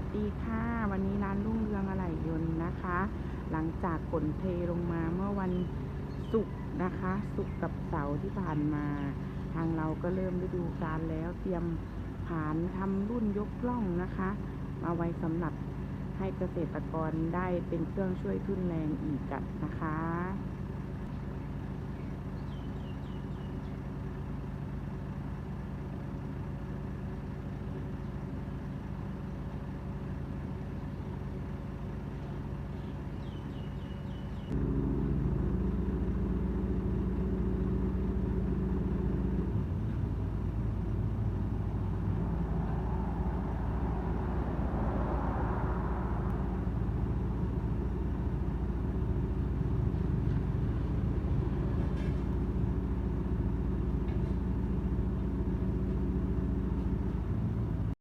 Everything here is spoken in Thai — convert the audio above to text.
วัสดีค่ะ วันนี้ร้านรุ่งเรืองอะไหล่ยนต์นะคะ หลังจากฝนเทลงมาเมื่อวันศุกร์นะคะศุกร์กับเสาร์ที่ผ่านมา ทางเราก็เริ่มฤดูกาลแล้วเตรียมผานทำรุ่นยกล่องนะคะ มาไว้สำหรับให้เกษตรกรได้เป็นเครื่องช่วยทุนแรงอีกอะนะคะ